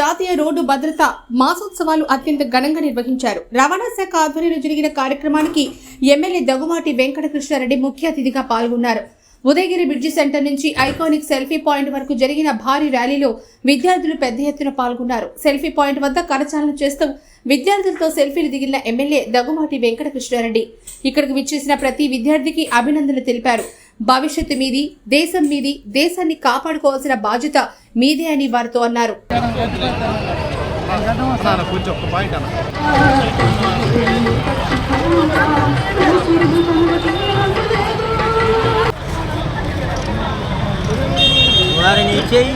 జాతీయ రోడ్డు భద్రత మాసోత్సవాలు అత్యంత ఘనంగా నిర్వహించారు. రవాణా శాఖ ఆధ్వర్యంలో జరిగిన కార్యక్రమానికి ఎమ్మెల్యే దగ్గుమాటి వెంకటకృష్ణారెడ్డి ముఖ్య అతిథిగా పాల్గొన్నారు. ఉదయగిరి బ్రిడ్జి సెంటర్ నుంచి ఐకానిక్ సెల్ఫీ పాయింట్ వరకు జరిగిన భారీ ర్యాలీలో విద్యార్థులు పెద్ద ఎత్తున పాల్గొన్నారు. సెల్ఫీ పాయింట్ వద్ద కరచాలన చేస్తూ విద్యార్థులతో సెల్ఫీలు దిగిన ఎమ్మెల్యే దగ్గుమాటి వెంకటకృష్ణారెడ్డి. ఇక్కడికి విచ్చేసిన ప్రతి విద్యార్థికి అభినందనలు తెలిపారు. భవిష్యత్తు మీది దేశం మీది దేశాన్ని కాపాడుకోవాల్సిన బాధ్యత మీదే అని వారితో అన్నారు. వారిని చెయ్యి